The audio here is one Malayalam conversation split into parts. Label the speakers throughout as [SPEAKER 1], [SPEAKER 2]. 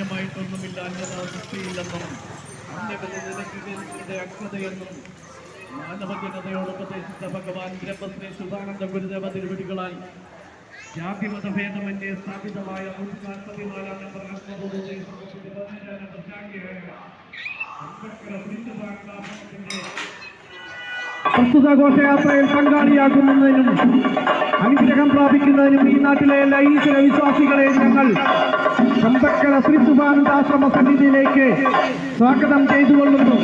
[SPEAKER 1] അന്യമായിട്ടൊന്നുമില്ല അന്യതാ സൃഷ്ടിയില്ലെന്നും അന്യബലിയുടെ അക്ഷതയെന്നും മാനവ ഉപദേശിച്ച ഭഗവാൻ ബ്രഹ്മശ്രീ സുധാനന്ദ ഗുരുദേവ തിരുവടികളാൽ ജാതിമതഭേദമന്യേ സ്ഥാപിതമായ നൂറ്റി നാൽപ്പത്തിനാലാം പ്രസ്തുത ഘോഷയാത്രയിൽ പങ്കാളിയാകുന്നതിനും അനുഗ്രഹം പ്രാപിക്കുന്നതിനും ഈ നാട്ടിലെ എല്ലാ ഈശ്വര വിശ്വാസികളെ ഞങ്ങൾ ചമ്പക്കര ശ്രീ സുഭാനന്ദാശ്രമ സന്നിധിയിലേക്ക് സ്വാഗതം ചെയ്തുകൊള്ളുന്നു.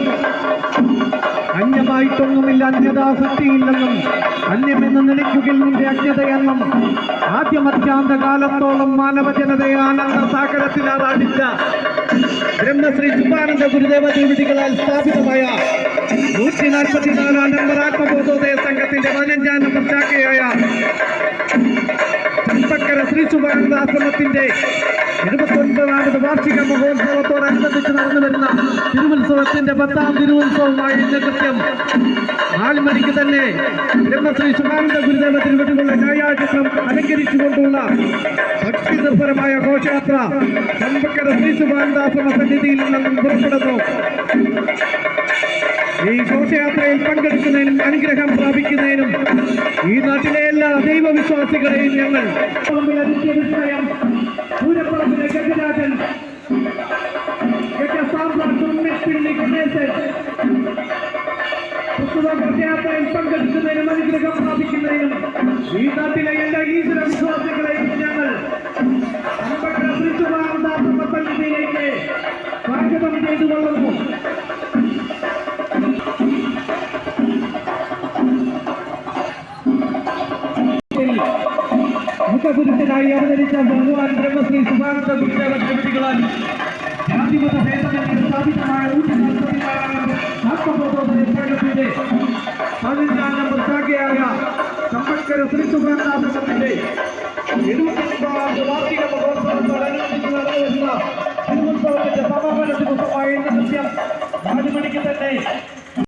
[SPEAKER 1] അന്യമായിട്ടൊന്നുമില്ല അന്യതാസക്തിയില്ലെന്നും അന്യമെന്ന് നിലയ്ക്കുകിൽ നിന്റെ അജ്ഞതയെന്നും ആദ്യമത്യാന്ത കാലത്തോളം മാനവജനതയെ ആനന്ദ സാഗരത്തിൽ ആരാധിച്ച ബ്രഹ്മശ്രീ സുബാനന്ദ ഗുരുദേവ തിരുവിധികളാൽ സ്ഥാപിതമായ നൂറ്റി നാൽപ്പത്തിനാലാം നമ്പർ ആത്മബോധോദയ സംഘത്തിന്റെ പതിനഞ്ചാം നമ്പർ ശാഖയായ ചമ്പക്കര ശ്രീ സുഭാനന്ദാശ്രമത്തിന്റെ എഴുപത്തൊൻപതാമത് വാർഷിക മഹോത്സവത്തോടനുബന്ധിച്ച് നടന്നു വരുന്ന തിരുവുത്സവത്തിന്റെ പത്താം തിരുവുത്സവമായി ഇന്ന് കൃത്യം നാല് മണിക്ക് തന്നെ ബ്രഹ്മശ്രീ സുഭാനന്ദ ഗുരുദേവ തിരുവട്ടികളുടെ ഛായാചിത്രം അലങ്കരിച്ചുകൊണ്ടുള്ള ഭക്തി നിർഭരമായ ഘോഷയാത്ര ചമ്പക്കര ശ്രീ സുഭാനന്ദാശ്രമ സന്നിധിയിൽ നിന്നും പുറപ്പെടുന്നു. ഈ ഘോഷയാത്രയിൽ പങ്കെടുക്കുന്നതിനും അനുഗ്രഹം പ്രാപിക്കുന്നതിനും ഈ നാട്ടിലെ എല്ലാ ദൈവവിശ്വാസികളെയും ഞങ്ങൾ ഈ നാട്ടിലെ എല്ലാ ഈശ്വര വിശ്വാസികളെയും ഞങ്ങൾ സ്വാഗതം ചെയ്തുകൊള്ളുന്നു. മുഖപുരുഷനായി അവതരിച്ച ഭഗവാൻ ബ്രഹ്മശ്രീ സുഭാനന്ദ ഗുരുദേവ ജ്യോതികളാൽ ജാതിമത ഭേദമന്യേ സ്ഥാപിതമായ ആത്മബോധോദയ സംഘത്തിന്റെ പതിനഞ്ചാം നമ്പർ ശാഖയായ ചമ്പക്കര ശ്രീ സുഭാനന്ദാശ്രമത്തിന്റെ എഴുപത്തിയൊൻപതാം വാർഷിക മഹോത്സവത്തോടനുബന്ധിച്ച് നടന്നു വരുന്ന തിരുവുത്സവത്തിന്റെ സമാപന ദിവസമായ ഇന്ന് കൃത്യം നാല് മണിക്ക് തന്നെ